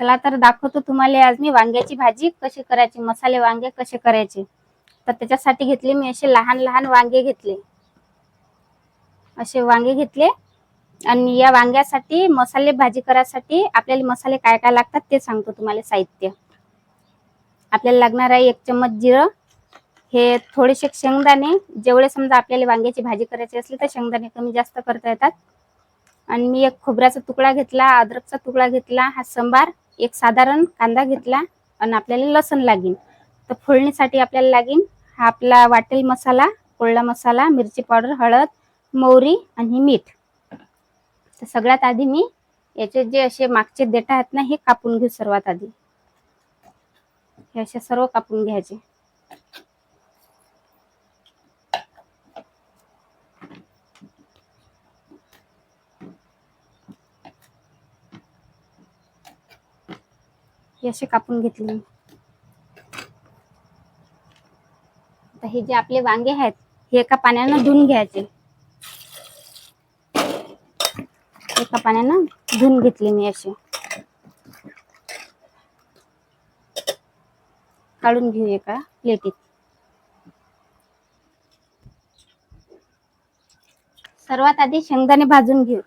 चला तर दाखवतो तुम्हाला आज मी वांग्याची भाजी कशी करायची मसाले वांगे कसे करायचे. तर त्याच्यासाठी घेतले मी असे लहान लहान वांगे घेतले. असे वांगे घेतले. आणि या वांग्यासाठी मसाले भाजी करायसाठी आपल्याला मसाले काय काय लागतात ते सांगतो तुम्हाला साहित्य. आपल्याला लागणार आहे एक चम्मच जिरं. हे थोडेसे शेंगदाणे. जेवढे समजा आपल्याला वांग्याची भाजी करायची असली तर शेंगदाणे कमी जास्त करता येतात. आणि मी एक खोबऱ्याचा तुकडा घेतला अद्रकचा तुकडा घेतला हा सांबार. एक साधारण कांदा घेतला आणि आपल्याला लसण लागेल तर फोडणीसाठी आपल्याला लागेल हा आपला वाटेल मसाला कोळला मसाला मिरची पावडर हळद मोहरी आणि मीठ. तर सगळ्यात आधी मी याचे जे असे मागचे देठ आहेत ना हे कापून घेऊ सर्वात आधी. हे असे सर्व कापून घ्यायचे. असे कापून घेतले मी. आता हे जे आपले वांगे आहेत हे एका पाण्यानं धुवून घ्यायचे. एका पाण्यानं धुवून घेतले मी असे काढून घेऊ एका प्लेटीत. सर्वात आधी शेंगदाणे भाजून घेऊ.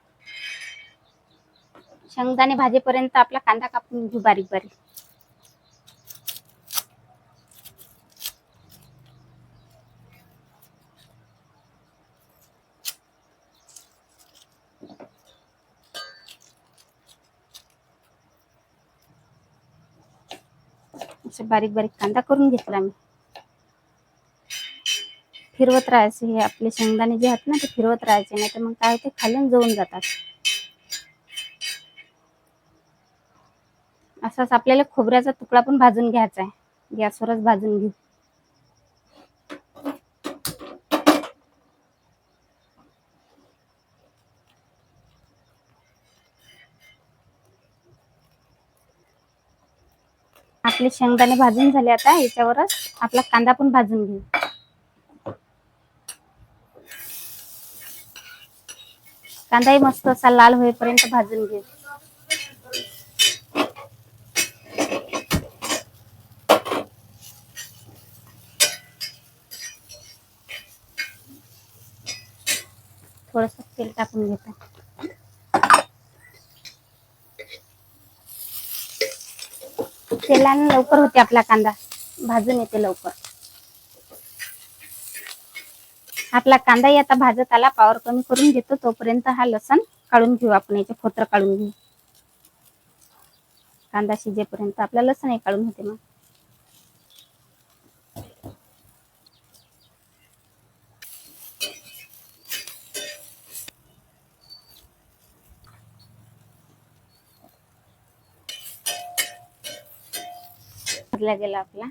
शेंगदाणे भाजेपर्यंत आपला कांदा कापून घेऊ बारीक बारीक. असं बारीक बारीक कांदा करून घेतला मी. फिरवत राहायचे हे आपले शेंगदाणे जे आहेत ना ते फिरवत राहायचे नाही तर मग काय होते? खालून जळून जातात. असाच आपल्याला खोबऱ्याचा तुकडा पण भाजून घ्यायचा आहे. गॅसवरच भाजून घेऊ. आपले शेंगदाणे भाजून झाले आता याच्यावरच आपला कांदा पण भाजून घेऊ. कांदाही मस्त असा लाल होईपर्यंत भाजून घेऊ. थोडंसं तेल टाकून घेतात तेलाने लवकर होते आपला कांदा. भाजून येते लवकर. आपला कांदाही आता भाजत आला पावर कमी करून घेतो तोपर्यंत हा लसण काढून घेऊ आपण याचे फोत्र काढून घेऊ. कांदा शिजेपर्यंत आपला लसणही काढून होते मग. भाजला गेला आपला.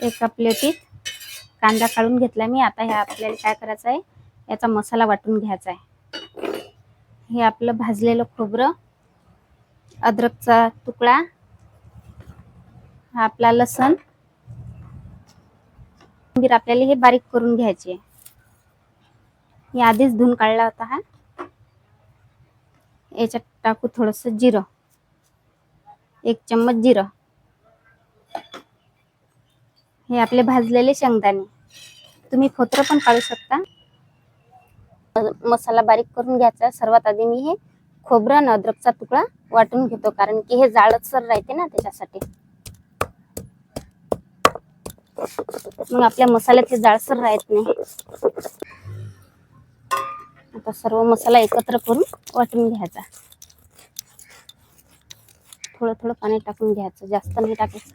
एका प्लेटीत कांदा काढून घेतला मी. आता ह्या आपल्याला काय करायचं आहे? याचा मसाला वाटून घ्यायचा आहे. हे आपलं भाजलेलं खोबरं अद्रकचा तुकडा हा आपला लसण कोथिंबीर आपल्याला हे बारीक करून घ्यायचे आहे. आधीच धुवून काढला होता हा. याच्यात टाकू थोडस जिरं. एक चम्मच जिरं. हे आपले भाजलेले शेंगदाणे. तुम्ही खोत्र पण काढू शकता. मसाला बारीक करून घ्यायचा. सर्वात आधी मी हे खोबरं आणि अद्रकचा तुकडा वाटून घेतो. कारण की हे जाळसर राहते ना त्याच्यासाठी. मग आपल्या मसाल्यात हे जाडसर राहत नाही. आता सर्व मसाला एकत्र करून वाटून घ्यायचा. थोडं थोडं पाणी टाकून घ्यायचं. जास्त नाही टाकायचं.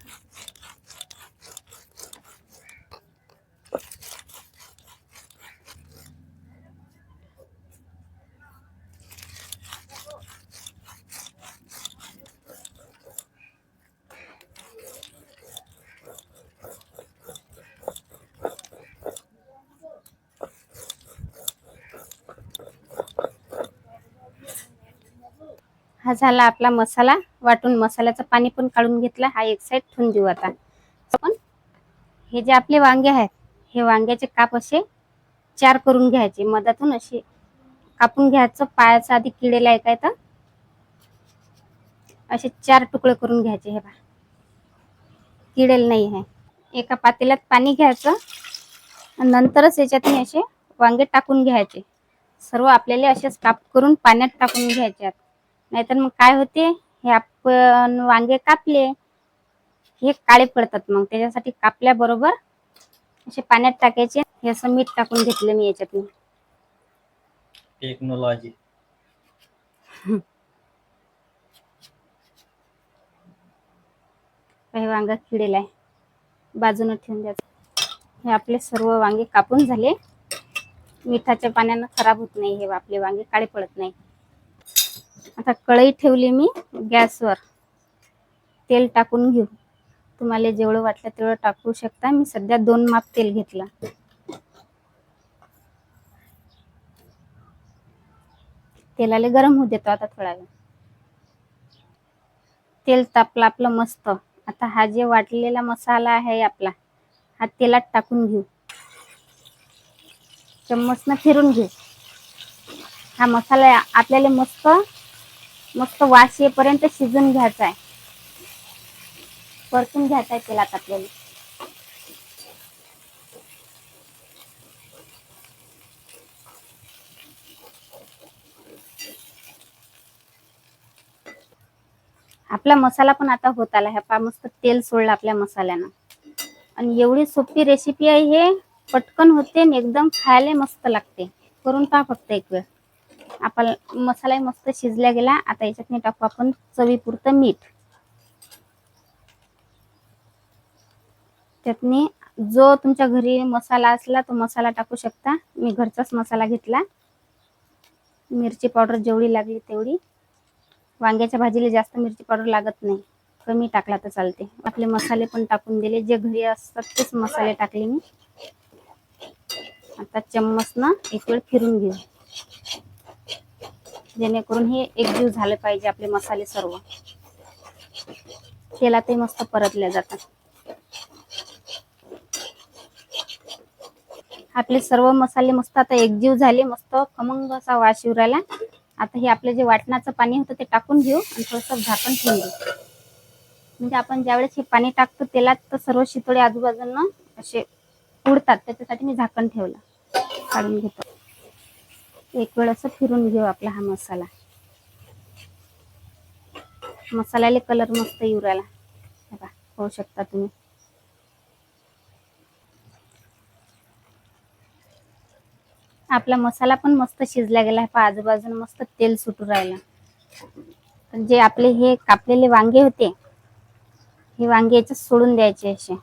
हा झाला आपला मसाला. वाटून मसाल्याचं पाणी पण काढून घेतलं. हा एक साईड ठेवून देऊ आता. पण हे जे आपले वांगे आहेत हे वांग्याचे काप असे चार करून घ्यायचे. मधातून असे कापून घ्यायचं. पायाचा आधी किडेला आहे काय तर असे चार तुकडे करून घ्यायचे हे बा. किडेल नाही आहे. एका पातेल्यात पाणी घ्यायचं. नंतरच याच्यात असे वांगे टाकून घ्यायचे. सर्व आपल्याला असेच काप करून पाण्यात टाकून घ्यायचे नाहीतर मग काय होते? हे आपण वांगे कापले हे काळे पडतात मग. त्याच्यासाठी कापल्याबरोबर असे पाण्यात टाकायचे. हे असं मीठ टाकून घेतलं मी याच्यात टेक्नॉलॉजी हे वांगा किडेला आहे बाजूनं ठेवून द्यायचं. हे आपले सर्व वांगे कापून झाले. मिठाच्या पाण्यानं खराब होत नाही हे आपले वांगे काळे पडत नाही. आता कढई ठेवली मी गॅसवर. तेल टाकून घेऊ. तुम्हाला जेवढं वाटलं तेवढं टाकू शकता. मी सध्या दोन माप तेल घेतलं. तेलाले गरम होऊ देतो आता थोडा वेळ तेल तापलं आपलं मस्त. आता हा जे वाटलेला मसाला आहे आपला हा तेलात टाकून घेऊ. चम्मचनं फिरून घेऊ. हा मसाला आपल्याला मस्त मस्त वास येईपर्यंत शिजून घ्यायचा आहे परतून घ्यायचा आहे तेलात आपल्याला. आपला मसाला पण आता होत आला. ह्या पा मस्त तेल सोडलं आपल्या मसाल्यानं. आणि एवढी सोपी रेसिपी आहे हे. पटकन होते आणि एकदम खायला मस्त लागते. करून पहा फक्त एक वेळ. आपण मसालाही मस्त शिजला गेला. आता याच्यात टाकू आपण चवीपुरतं मीठ. त्यातनी जो तुमच्या घरी मसाला असला तो मसाला टाकू शकता. मी घरचाच मसाला घेतला. मिरची पावडर जेवढी लागली तेवढी. वांग्याच्या भाजीला जास्त मिरची पावडर लागत नाही. कमी टाकला तर चालते. आपले मसाले पण टाकून दिले. जे घरी असतात तेच मसाले टाकले मी. आता चम्मच ना एक वेळ फिरून घेऊ. जेणेकरून हे एकजीव झाले पाहिजे आपले मसाले सर्व. तेलातही मस्त परतल्या जातात. आपले सर्व मसाले मस्त आता एकजीव झाले मस्त खमंग असा वास येऊ आता हे आपलं जे वाटणाचं पाणी होतं ते टाकून घेऊ आणि थोडंसं झाकण ठेवून घेऊ म्हणजे आपण ज्यावेळेस हे पाणी टाकतो तेलात तर सर्व शितोळे आजूबाजूंना असे उडतात. त्याच्यासाठी मी झाकण ठेवलं. काढून घेतो. एक वेळ असं फिरून घेऊ आपला हा मसाला. मसाल्याला कलर मस्त येऊ राहिला. बघा पाहू शकता तुम्ही. आपला मसाला पण मस्त शिजला गेला. आहे आजूबाजून मस्त तेल सुटू राहिलं. जे आपले हे कापलेले वांगे होते हे वांगे याच्यात सोडून द्यायचे असे.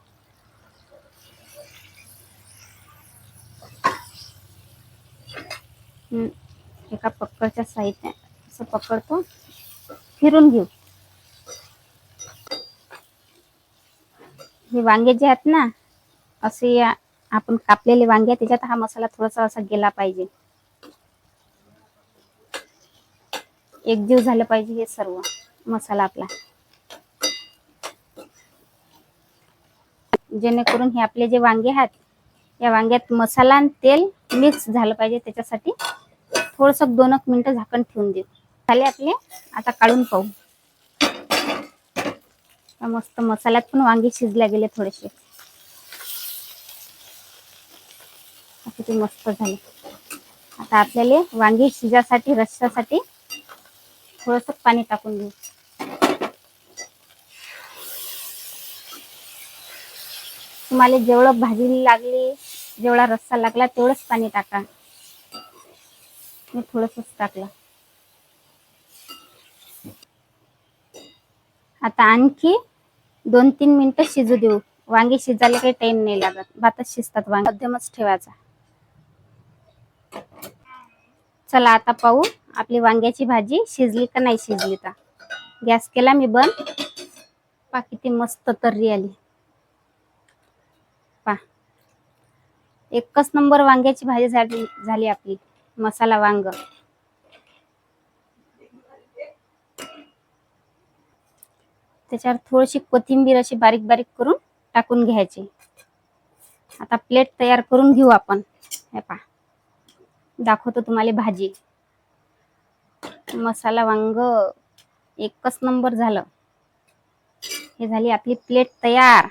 एका पक्कडच्या साईडने असं पकडतो. फिरून घेऊ. हे वांगे जे आहेत ना असे या आपण कापलेले वांगे आहेत, त्याच्यात हा मसाला थोडासा असा गेला पाहिजे. एकजीव झालं पाहिजे हे सर्व मसाला आपला. जेणेकरून हे आपले जे वांगे आहेत या वांग्यात मसाला आणि तेल मिक्स झालं पाहिजे त्याच्यासाठी. थोडस दोन एक मिनिटं झाकण ठेवून देऊ. झाले आपले आता काढून पाहू. मस्त मसाल्यात पण वांगे शिजल्या गेले थोडेसे. किती मस्त झाले. आता आपल्याला वांगी शिजासाठी रश्यासाठी थोडस पाणी टाकून घेऊ तुम्हाला जेवढं भाजी लागली जेवढा रस्सा लागला तेवढंच पाणी टाका. मी थोडंसंच टाकलं. आता आणखी दोन तीन मिनटं शिजू देऊ. वांगी शिजायला काही टाइम नाही लागत. भातच शिजतात वांगी. मध्यमच ठेवायचा. चला आता पाहू आपली वांग्याची भाजी शिजली का नाही शिजली तर गॅस केला मी बंद. पा किती मस्त तर्री आली. एकच नंबर वांग्याची भाजी झाली झाली आपली. मसाला वांग. त्याच्यावर थोडीशी कोथिंबीर अशी बारीक बारीक करून टाकून घ्यायची. आता प्लेट तयार करून घेऊ आपण. हे पा दाखवतो तुम्हाला भाजी. मसाला वांग एकच नंबर झालं. हे झाली आपली प्लेट तयार.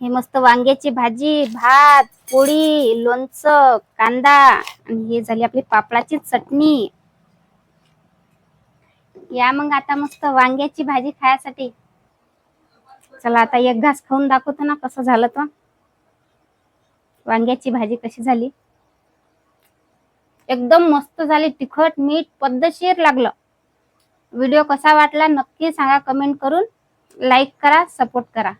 हे मस्त वांग्याची भाजी भात पोळी लोणचं कांदा आणि हे झाली आपली पापडाची चटणी. या मग आता मस्त वांग्याची भाजी खायसाठी. चला आता एक घास खाऊन दाखवतो ना कसं झालं तर वांग्याची भाजी कशी झाली? एकदम मस्त झाली तिखट मीठ पद्धतशीर लागलं. व्हिडिओ कसा वाटला नक्की सांगा कमेंट करून. लाईक करा सपोर्ट करा.